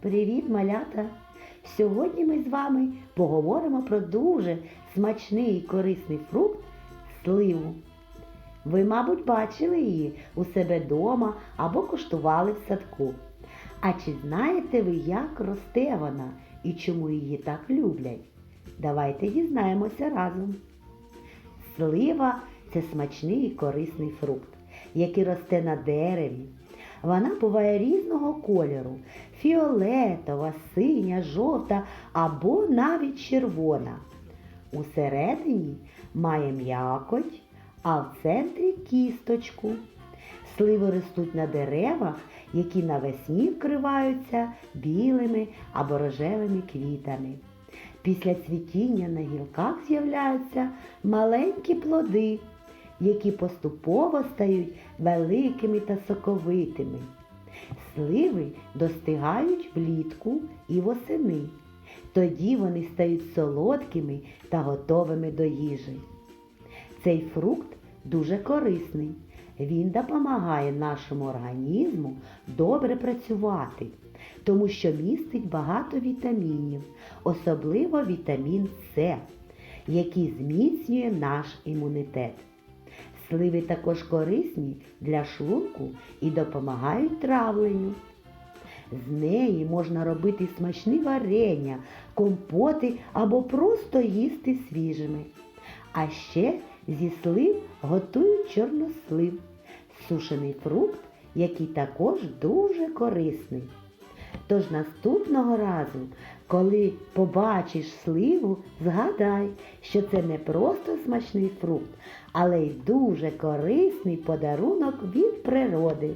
Привіт, малята! Сьогодні ми з вами поговоримо про дуже смачний і корисний фрукт сливу. Ви, мабуть, бачили її у себе вдома або куштували в садку. А чи знаєте ви, як росте вона і чому її так люблять? Давайте дізнаємося разом. Слива це смачний і корисний фрукт, який росте на дереві. Вона буває різного кольору фіолетова, синя, жовта або навіть червона. Усередині має м'якоть, а в центрі кісточку. Сливи ростуть на деревах, які навесні вкриваються білими або рожевими квітами. Після цвітіння на гілках з'являються маленькі плоди, які поступово стають великими та соковитими. Сливи достигають влітку і восени. Тоді вони стають солодкими та готовими до їжі. Цей фрукт дуже корисний. Він допомагає нашому організму добре працювати, тому що містить багато вітамінів, особливо вітамін С, який зміцнює наш імунітет. Сливи також корисні для шлунку і допомагають травленню. З неї можна робити смачні варення, компоти або просто їсти свіжими. А ще зі слив готують чорнослив, сушений фрукт, який також дуже корисний. Тож наступного разу, коли побачиш сливу, згадай, що це не просто смачний фрукт, але й дуже корисний подарунок від природи.